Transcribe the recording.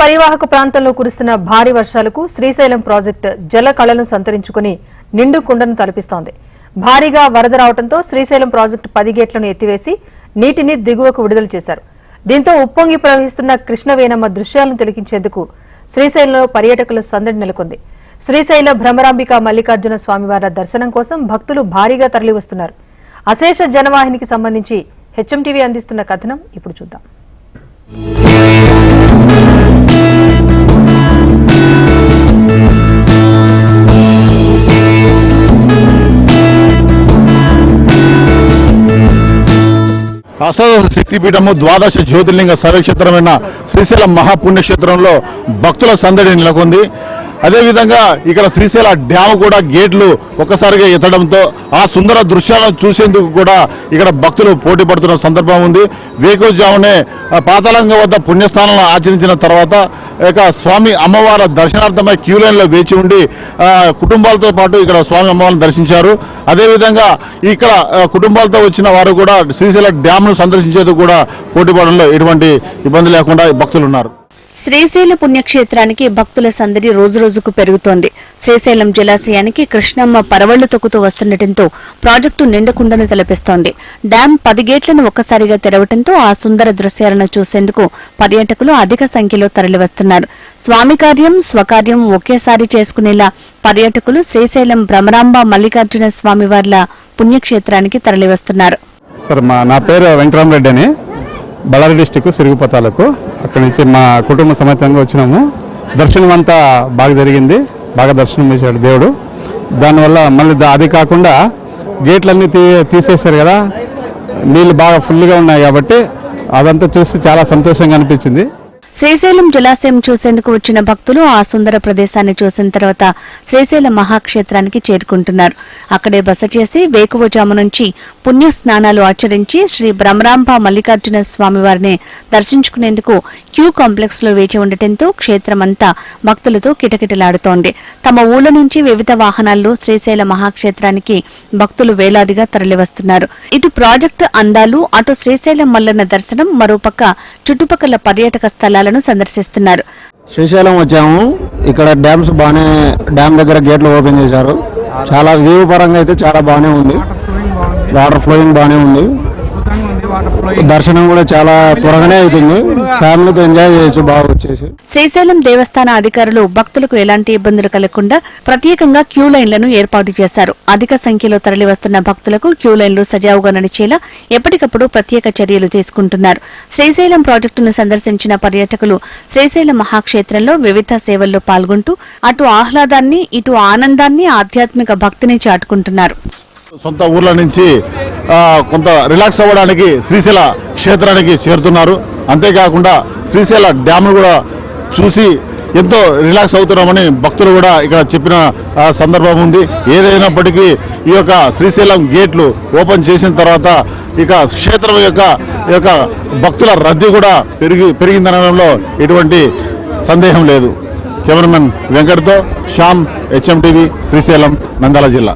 పరివాహక ప్రాంతంలో కురుస్తున్న భారీ వర్షాలకు శ్రీశైలం ప్రాజెక్టు జల కళను సంతరించుకుని నిండు కుండను తలపిస్తోంది. భారీగా వరద రావడంతో శ్రీశైలం ప్రాజెక్టు పది గేట్లను ఎత్తివేసి నీటిని దిగువకు విడుదల చేశారు. దీంతో ఉప్పొంగి ప్రవహిస్తున్న కృష్ణవేనమ్మ దృశ్యాలను తిలకించేందుకు శ్రీశైలంలో పర్యాటకుల సందడి నెలకొంది. శ్రీశైల భ్రమరాంబిక మల్లికార్జున స్వామివారి దర్శనం కోసం భక్తులు భారీగా తరలివస్తున్నారు. అశేష జనవాహినికి సంబంధించి హెచ్ఎంటీవీ అందిస్తున్న కథనం ఇప్పుడు చూద్దాం. అష్టాదశ శక్తిపీఠము ద్వాదశ జ్యోతిర్లింగ సర్వక్షేత్రమైన శ్రీశైలం మహాపుణ్యక్షేత్రంలో భక్తుల సందడి నెలకొంది. అదేవిధంగా ఇక్కడ శ్రీశైల డ్యామ్ కూడా గేట్లు ఒక్కసారిగా ఎత్తడంతో ఆ సుందర దృశ్యాలను చూసేందుకు కూడా ఇక్కడ భక్తులు పోటీ పడుతున్న సందర్భం ఉంది. వేకుజామునే పాతలంగ వద్ద పుణ్యస్థానాలను ఆచరించిన తర్వాత ఇక స్వామి అమ్మవారి దర్శనార్థమై క్యూ లైన్లో వేచి ఉండి కుటుంబాలతో పాటు ఇక్కడ స్వామి అమ్మవారిని దర్శించారు. అదేవిధంగా ఇక్కడ కుటుంబాలతో వచ్చిన వారు కూడా శ్రీశైల డ్యామ్ను సందర్శించేందుకు కూడా పోటీ పడడంలో ఎటువంటి ఇబ్బంది లేకుండా భక్తులు ఉన్నారు. శ్రీశైల పుణ్యక్షేత్రానికి భక్తుల సందడి రోజురోజుకు పెరుగుతోంది. శ్రీశైలం జలాశయానికి కృష్ణమ్మ పరవళ్ళు తొక్కుతూ వస్తుండటంతో ప్రాజెక్టు నిండకుండను తలపిస్తోంది. డ్యాం పది గేట్లను ఒక్కసారిగా తెరవటంతో ఆ సుందర దృశ్యాలను చూసేందుకు పర్యాటకులు అధిక సంఖ్యలో తరలివస్తున్నారు. స్వామి కార్యం స్వకార్యం ఒకేసారి చేసుకునేలా పర్యాటకులు శ్రీశైలం భ్రమరాంబ మల్లికార్జున స్వామివార్ల పుణ్యక్షేత్రానికి తరలివస్తున్నారు. సార్ మా నా పేరు వెంకటరామరెడ్డి అని. బళ్ళారి డిస్టిక్ సిరుగుపతాలకు అక్కడి నుంచి మా కుటుంబ సమేతంగా వచ్చినాము. దర్శనం అంతా బాగా జరిగింది. బాగా దర్శనం చేశాడు దేవుడు. దానివల్ల మళ్ళీ అది కాకుండా గేట్లన్నీ తీ తీసేశారు కదా. నీళ్ళు బాగా ఫుల్గా ఉన్నాయి కాబట్టి అదంతా చూసి చాలా సంతోషంగా అనిపించింది. శ్రీశైలం జలాశయం చూసేందుకు వచ్చిన భక్తులు ఆ సుందర ప్రదేశాన్ని చూసిన తర్వాత శ్రీశైలం మహాక్షేత్రానికి చేరుకుంటున్నారు. అక్కడే బస చేసి వేకువజాము నుంచి పుణ్య స్నానాలు ఆచరించి శ్రీ భ్రమరాంబ మల్లికార్జున స్వామివారిని దర్శించుకునేందుకు క్యూ కాంప్లెక్స్లో వేచి ఉండటంతో క్షేత్రమంతా భక్తులతో కిటకిటలాడుతోంది. తమ ఊళ్ళ నుంచి వివిధ వాహనాల్లో శ్రీశైల మహాక్షేత్రానికి భక్తులు వేలాదిగా తరలివస్తున్నారు. ఇటు ప్రాజెక్టు అందాలు అటు శ్రీశైలం మల్లన్న దర్శనం మరోపక్క చుట్టుపక్కల పర్యాటక స్థలాలను సందర్శిస్తున్నారు. శ్రీశైలం వచ్చాము. ఇక్కడ డ్యామ్స్ బాగానే డ్యామ్ దగ్గర గేట్లు ఓపెన్ చేశారు. చాలా వ్యూ పరంగా అయితే చాలా బాగానే ఉంది. వాటర్ ఫ్లోయింగ్ బాగానే ఉంది. దర్శనం కూడా చాలా త్వరగానే అవుతుంది ఫ్యామిలీతో ఎంజాయ్ చేయొచ్చు బాగా వచ్చేసి. శ్రీశైలం దేవస్థాన అధికారులు భక్తులకు ఎలాంటి ఇబ్బందులు కలగకుండా ప్రత్యేకంగా క్యూ లైన్లను ఏర్పాటు చేశారు. అధిక సంఖ్యలో తరలివస్తున్న భక్తులకు క్యూ లైన్లు సజావుగా నడిచేలా ఎప్పటికప్పుడు ప్రత్యేక చర్యలు తీసుకుంటున్నారు. శ్రీశైలం ప్రాజెక్టును సందర్శించిన పర్యాటకులు శ్రీశైలం మహాక్షేత్రంలో వివిధ సేవల్లో పాల్గొంటూ అటు ఆహ్లాదాన్ని ఇటు ఆనందాన్ని ఆధ్యాత్మిక భక్తిని చాటుకుంటున్నారు. సొంత ఊర్ల నుంచి కొంత రిలాక్స్ అవ్వడానికి శ్రీశైల క్షేత్రానికి చేరుతున్నారు. అంతేకాకుండా శ్రీశైల డ్యామ్ను కూడా చూసి ఎంతో రిలాక్స్ అవుతున్నామని భక్తులు కూడా ఇక్కడ చెప్పిన సందర్భం ఉంది. ఏదైనప్పటికీ ఈ యొక్క శ్రీశైలం గేట్లు ఓపెన్ చేసిన తర్వాత ఇక క్షేత్రం యొక్క ఈ యొక్క భక్తుల రద్దీ కూడా పెరిగి పెరిగిందనడంలో ఎటువంటి సందేహం లేదు. కెమెరామెన్ వెంకట్తో శ్యామ్ హెచ్ఎం టీవీ శ్రీశైలం నంద్యాల జిల్లా.